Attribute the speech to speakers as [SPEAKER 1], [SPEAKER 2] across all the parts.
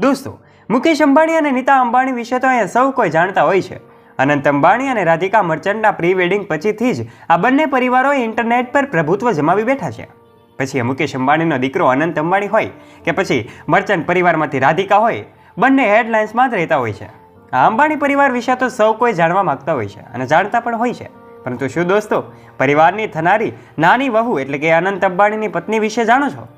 [SPEAKER 1] દોસ્તો, મુકેશ અંબાણી અને નીતા અંબાણી વિશે તો અહીંયા સૌ કોઈ જાણતા હોય છે. અનંત અંબાણી અને રાધિકા મર્ચન્ટના પ્રી વેડિંગ પછીથી જ આ બંને પરિવારોએ ઇન્ટરનેટ પર પ્રભુત્વ જમાવી બેઠા છે. પછી મુકેશ અંબાણીનો દીકરો અનંત અંબાણી હોય કે પછી મર્ચન્ટ પરિવારમાંથી રાધિકા હોય, બંને હેડલાઇન્સમાં જ રહેતા હોય છે. આ અંબાણી પરિવાર વિશે તો સૌ કોઈ જાણવા માગતા હોય છે અને જાણતા પણ હોય છે. પરંતુ શું દોસ્તો, પરિવારની થનારી નાની વહુ એટલે કે અનંત અંબાણીની પત્ની વિશે જાણો છો?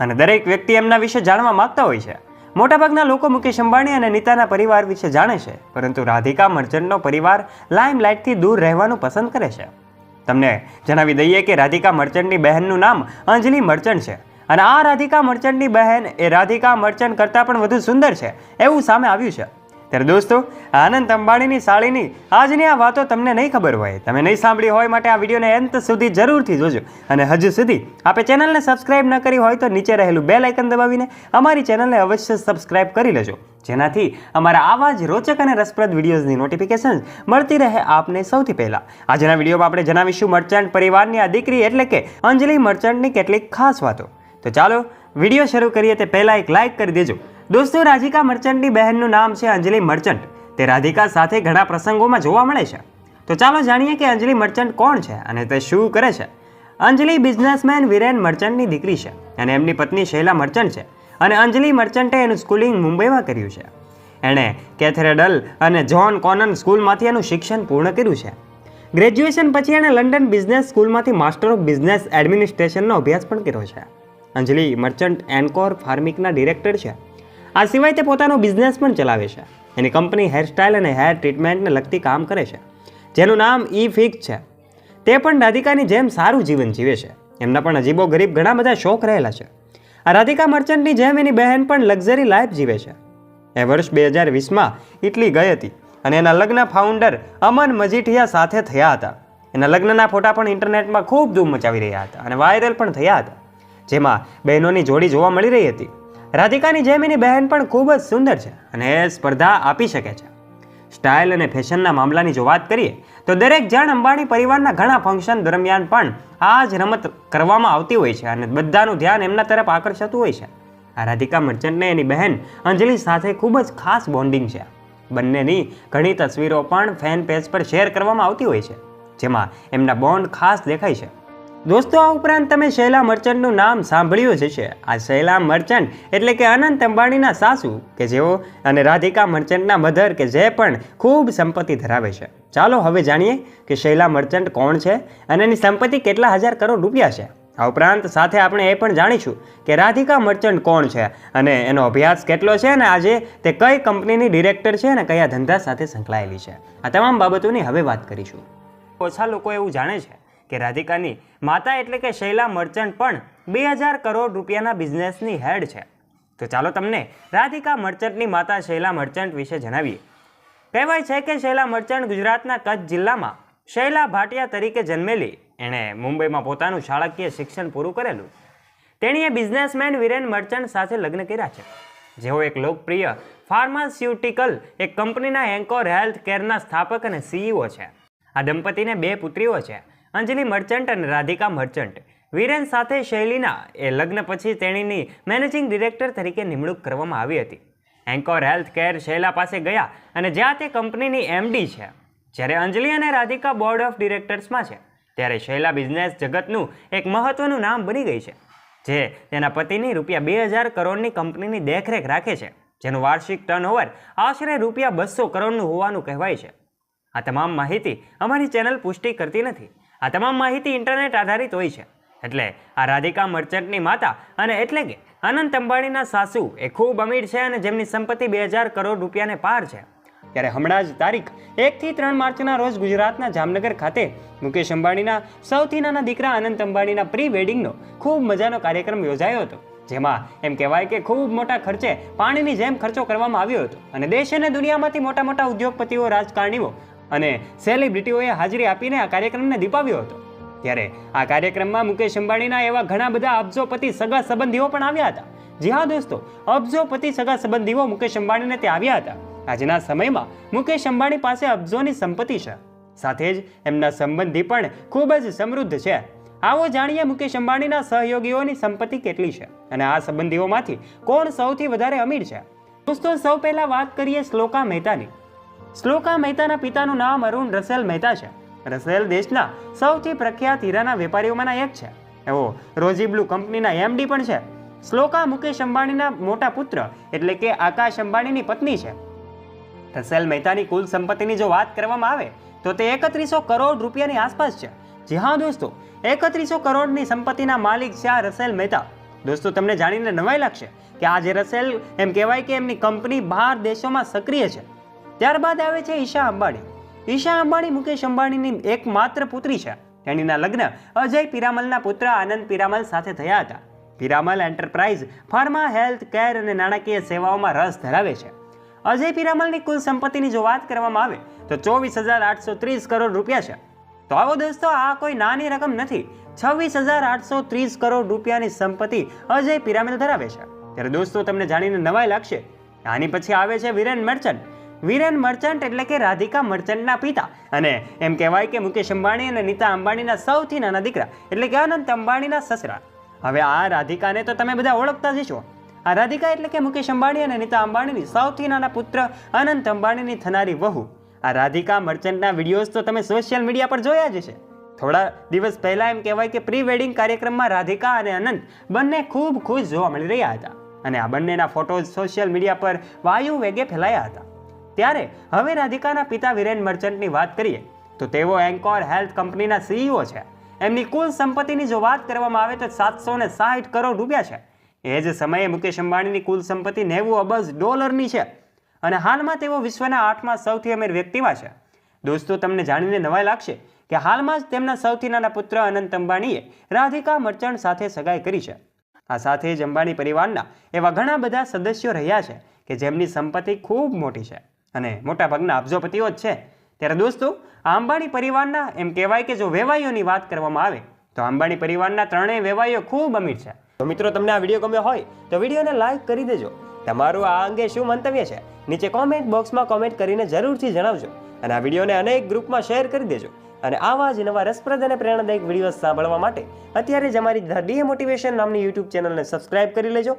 [SPEAKER 1] અને દરેક વ્યક્તિ એમના વિશે જાણવા માગતા હોય છે. મોટાભાગના લોકો મુકેશ અંબાણી અને નીતાના પરિવાર વિશે જાણે છે, પરંતુ રાધિકા મર્ચન્ટનો પરિવાર લાઇમલાઇટથી દૂર રહેવાનું પસંદ કરે છે. તમને જણાવી દઈએ કે રાધિકા મર્ચન્ટની બહેનનું નામ અંજલિ મર્ચન્ટ છે અને આ રાધિકા મર્ચન્ટની બહેન એ રાધિકા મર્ચન્ટ કરતાં પણ વધુ સુંદર છે, એવું સામે આવ્યું છે. ત્યારે દોસ્તો, આનંદ અંબાણીની સાળીની આજની આ વાતો તમને નહીં ખબર હોય, તમે નહીં સાંભળી હોય માટે આ વિડીયોને અંત સુધી જરૂરથી જોજો. અને હજુ સુધી આપે ચેનલને સબસ્ક્રાઇબ ન કરી હોય તો નીચે રહેલું બે લાઇકન દબાવીને અમારી ચેનલને અવશ્ય સબસ્ક્રાઇબ કરી લેજો. જેનાથી અમારા આવા જ રોચક અને રસપ્રદ વિડીયોઝની નોટિફિકેશન મળતી રહે આપને સૌથી પહેલાં. આજના વિડીયોમાં આપણે જણાવીશું મર્ચન્ટ પરિવારની આ દીકરી એટલે કે અંજલિ મર્ચન્ટની કેટલીક ખાસ વાતો. તો ચાલો વીડિયો શરૂ કરીએ તે પહેલાં એક લાઇક કરી દેજો. દોસ્તો, રાધિકા મર્ચન્ટની બહેનનું નામ છે અંજલિ મર્ચન્ટ. તે રાધિકા સાથે ઘણા પ્રસંગોમાં જોવા મળે છે. તો ચાલો જાણીએ કે અંજલિ મર્ચન્ટ કોણ છે અને તે શું કરે છે. અંજલિ બિઝનેસમેન વિરેન મર્ચન્ટની દીકરી છે અને એમની પત્ની શૈલા મર્ચન્ટ છે અને અંજલિ મર્ચન્ટે એનું સ્કૂલિંગ મુંબઈમાં કર્યું છે. એણે કેથેરેડલ અને જ્હોન કોનન સ્કૂલમાંથી એનું શિક્ષણ પૂર્ણ કર્યું છે. ગ્રેજ્યુએશન પછી એણે લંડન બિઝનેસ સ્કૂલમાંથી માસ્ટર ઓફ બિઝનેસ એડમિનિસ્ટ્રેશનનો અભ્યાસ પણ કર્યો છે. અંજલિ મર્ચન્ટ એન્કોર ફાર્મિકના ડિરેક્ટર છે. આ સિવાય તે પોતાનો બિઝનેસ પણ ચલાવે છે. એની કંપની હેરસ્ટાઇલ અને હેર ટ્રીટમેન્ટને લગતી કામ કરે છે. જેનું નામ ઈ ફિક્સ છે. તે પણ રાધિકાની જેમ સારું જીવન જીવે છે. એમના પણ અજીબો ગરીબ ઘણા બધા શોખ રહેલા છે. આ રાધિકા મર્ચન્ટની જેમ એની બહેન પણ લક્ઝરી લાઈફ જીવે છે. એ વર્ષ બે હજાર વીસમાં ઇટલી ગઈ હતી અને એના લગ્ન ફાઉન્ડર અમન મજીઠિયા સાથે થયા હતા. એના લગ્નના ફોટા પણ ઇન્ટરનેટમાં ખૂબ ધૂમ મચાવી રહ્યા હતા અને વાયરલ પણ થયા હતા. જેમાં બહેનોની જોડી જોવા મળી રહી હતી. રાધિકાની જેમ એની બહેન પણ ખૂબ જ સુંદર છે અને એ સ્પર્ધા આપી શકે છે. સ્ટાઇલ અને ફેશનના મામલાની જો વાત કરીએ, તો દરેક જણ અંબાણી પરિવારના ઘણા ફંક્શન દરમિયાન પણ આ જ રમત કરવામાં આવતી હોય છે અને બધાનું ધ્યાન એમના તરફ આકર્ષાતું હોય છે. આ રાધિકા મર્ચન્ટને એની બહેન અંજલિ સાથે ખૂબ જ ખાસ બોન્ડિંગ છે. બંનેની ઘણી તસવીરો પણ ફેન પેજ પર શેર કરવામાં આવતી હોય છે, જેમાં એમના બોન્ડ ખાસ દેખાય છે. દોસ્તો, આ ઉપરાંત તમે શૈલા મર્ચન્ટનું નામ સાંભળ્યું જ હશે. આ શૈલા મર્ચન્ટ એટલે કે અનંત અંબાણીના સાસુ કે જેઓ અને રાધિકા મર્ચન્ટના મધર કે જે પણ ખૂબ સંપત્તિ ધરાવે છે. ચાલો હવે જાણીએ કે શૈલા મર્ચન્ટ કોણ છે અને એની સંપત્તિ કેટલા હજાર કરોડ રૂપિયા છે. આ ઉપરાંત સાથે આપણે એ પણ જાણીશું કે રાધિકા મર્ચન્ટ કોણ છે અને એનો અભ્યાસ કેટલો છે અને આજે તે કઈ કંપનીની ડિરેક્ટર છે અને કયા ધંધા સાથે સંકળાયેલી છે. આ તમામ બાબતોની હવે વાત કરીશું. ઓછા લોકો એવું જાણે છે કે રાધિકાની માતા એટલે કે શૈલા મર્ચન્ટ પણ બે હજાર કરોડ રૂપિયાના બિઝનેસની હેડ છે. તો ચાલો તમને રાધિકા મર્ચન્ટની માતા શૈલા મર્ચન્ટ વિશે જણાવીએ. કહેવાય છે કે શૈલા મર્ચન્ટ ગુજરાતના કચ્છ જિલ્લામાં શૈલા ભાટિયા તરીકે જન્મેલી. એણે મુંબઈમાં પોતાનું શાળાકીય શિક્ષણ પૂરું કરેલું. તેણીએ બિઝનેસમેન વિરેન મર્ચન્ટ સાથે લગ્ન કર્યા છે. જેઓ એક લોકપ્રિય ફાર્માસ્યુટિકલ એક કંપનીના એન્કોર હેલ્થ કેરના સ્થાપક અને સીઈઓ છે. આ દંપતીને બે પુત્રીઓ છે. અંજલિ મર્ચન્ટ અને રાધિકા મર્ચન્ટ. વિરેન સાથે શૈલીના એ લગ્ન પછી તેણીની મેનેજિંગ ડિરેક્ટર તરીકે નિમણૂક કરવામાં આવી હતી. એન્કોર હેલ્થ કેર શૈલા પાસે ગયા અને જ્યાં તે કંપનીની એમડી છે. જ્યારે અંજલિ અને રાધિકા બોર્ડ ઓફ ડિરેક્ટર્સમાં છે, ત્યારે શૈલા બિઝનેસ જગતનું એક મહત્વનું નામ બની ગઈ છે, જે તેના પતિની રૂપિયા બે હજાર કરોડની કંપનીની દેખરેખ રાખે છે, જેનું વાર્ષિક ટર્નઓવર આશરે રૂપિયા બસો કરોડનું હોવાનું કહેવાય છે. આ તમામ માહિતી અમારી ચેનલ પુષ્ટિ કરતી નથી. આ તમામ માહિતી ઇન્ટરનેટ આધારિત હોય છે. એટલે આ રાધિકા મર્ચન્ટની માતા અને એટલે કે અનંત અંબાણીના સાસુ એ ખૂબ અમીર છે અને જેમની સંપત્તિ બે કરોડ રૂપિયાને પાર છે. ત્યારે હમણાં જ તારીખ એકથી ત્રણ માર્ચના રોજ ગુજરાતના જામનગર ખાતે મુકેશ અંબાણીના સૌથી નાના દીકરા અનંત અંબાણીના પ્રી વેડિંગનો ખૂબ મજાનો કાર્યક્રમ યોજાયો હતો. જેમાં એમ કહેવાય કે ખૂબ મોટા ખર્ચે પાણીની જેમ ખર્ચો કરવામાં આવ્યો હતો. અને દેશ અને દુનિયામાંથી મોટા મોટા ઉદ્યોગપતિઓ, રાજકારણીઓ અને સેલિબ્રિટીઓએ હાજરી આપીને આ કાર્યક્રમને દીપાવ્યો હતો. ત્યારે આ કાર્યક્રમમાં મુકેશ અંબાણીના એવા ઘણા બધા અબજોપતિ સગા સંબંધીઓ પણ આવ્યા હતા. જી હા દોસ્તો અબજોપતિ સગા સંબંધીઓ મુકેશ અંબાણીને ત્યાં આવ્યા હતા. આજના સમયમાં મુકેશ અંબાણી પાસે અબજોની સંપત્તિ છે. સાથે જ એમના સંબંધી પણ ખૂબ જ સમૃદ્ધ છે. આવો જાણીએ મુકેશ અંબાણીના સહયોગીઓની સંપત્તિ કેટલી છે અને આ સંબંધીઓમાંથી કોણ સૌથી વધારે અમીર છે? દોસ્તો, સૌ પહેલાં વાત કરીએ શ્લોકા મહેતાની. શ્લોકા મહેતાના પિતાનું નામ અરુણ રસેલ મહેતા છે. રસેલ દેશના સૌથી પ્રખ્યાત હીરાના વેપારીઓમાંના એક છે. એવો રોજી બ્લુ કંપનીના એમડી પણ છે. શ્લોકા મુકેશ અંબાણીના મોટા પુત્ર એટલે કે આકાશ અંબાણીની પત્ની છે. રસેલ મહેતાની કુલ સંપત્તિની જો વાત કરવામાં આવે, તો તે એકત્રીસો કરોડ રૂપિયાની આસપાસ છે. જી હા દોસ્તો, એકત્રીસો કરોડની સંપત્તિના માલિક છે આ રસેલ મહેતા. દોસ્તો, તમને જાણીને નવાઈ લાગશે કે આ જે રસેલ એમ કહેવાય કે એમની કંપની બહાર દેશોમાં સક્રિય છે. ત્યારબાદ આવે છે ઈશા અંબાણી. ઈશા અંબાણી મુકેશ અંબાણીની એકમાત્ર પુત્રી છે. તેણીના લગ્ન અજય પિરામલના પુત્ર આનંદ પિરામલ સાથે થયા હતા. Piramal enterprise pharma, health, care અને નાણાકીય સેવાઓમાં રસ ધરાવે છે. અજય પિરામલની કુલ સંપત્તિની જો વાત કરવામાં આવે, તો ચોવીસ હજાર આઠસો ત્રીસ કરોડ રૂપિયા છે. તો આવો દોસ્તો, આ કોઈ નાની રકમ નથી. છવ્વીસ હજાર આઠસો ત્રીસ કરોડ રૂપિયાની સંપત્તિ અજય પિરામિલ ધરાવે છે. ત્યારે દોસ્તો, તમને જાણીને નવાઈ લાગશે. આની પછી આવે છે વિરેન મર્ચન્ટ. વિરેન મર્ચન્ટ એટલે કે રાધિકા મર્ચન્ટના પિતા. અને એમ કહેવાય કે મુકેશ અંબાણી અને નીતા અંબાણીના સૌથી નાના દીકરા, એટલે કે અનંત અંબાણીના સસરા. હવે આ રાધિકાને તો તમે બધા ઓળખતા જ છો આ રાધિકા એટલે કે મુકેશ અંબાણી અને નીતા અંબાણીની સૌથી નાના પુત્ર અનંત અંબાણીની થનારી વહુ. આ રાધિકા મર્ચન્ટના વિડીયોઝ તો તમે સોશિયલ મીડિયા પર જોયા જ છે થોડા દિવસ પહેલાં એમ કહેવાય કે પ્રી વેડિંગ કાર્યક્રમમાં રાધિકા અને અનંત બંને ખૂબ ખુશ જોવા મળી રહ્યા હતા. અને આ બંનેના ફોટોઝ સોશિયલ મીડિયા પર વાયુ વેગે ફેલાયા હતા. ત્યારે હવે રાધિકાના પિતા વિરેન મર્ચન્ટની વાત કરીએ, તો તેઓ એન્કોર હેલ્થ કંપનીના સીઈઓ છે. એમની કુલ સંપત્તિની જો વાત કરવામાં આવે તો સાતસો ને સાઠ કરોડ રૂપિયા છે. એ જ સમયે મુકેશ અંબાણીની કુલ સંપત્તિ નેવું અબજ ડોલરની છે અને હાલમાં તેઓ વિશ્વના આઠમા સૌથી અમીર વ્યક્તિમાં છે. દોસ્તો, તમને જાણીને નવાઈ લાગશે કે હાલમાં જ તેમના સૌથી નાના પુત્ર અનંત અંબાણીએ રાધિકા મર્ચન્ટ સાથે સગાઈ કરી છે. આ સાથે જ અંબાણી પરિવારના એવા ઘણા બધા સદસ્યો રહ્યા છે કે જેમની સંપત્તિ ખૂબ મોટી છે. અને મોટાભાગના અબજોપતિઓ જ છે. ત્યારે દોસ્તો અંબાણી પરિવારના એમ કહેવાય કે જો વેવાઈઓની વાત કરવામાં આવે, તો અંબાણી પરિવારના ત્રણેય વેવાઈઓ ખૂબ અમીર છે. તો મિત્રો, તમને આ વીડિયો ગમ્યો હોય, તો વિડીયોને લાઈક કરી દેજો. તમારું આ અંગે શું મંતવ્ય છે, નીચે કોમેન્ટ બોક્સમાં કોમેન્ટ કરીને જરૂરથી જણાવજો. અને આ વિડીયોને અનેક ગ્રુપમાં શેર કરી દેજો. અને આવા જ નવા રસપ્રદ અને પ્રેરણાદાયક વીડિયો સાંભળવા માટે, અત્યારે જ અમારી ધ ડીએ મોટિવેશન નામની યુટ્યુબ ચેનલને સબસ્ક્રાઇબ કરી લેજો.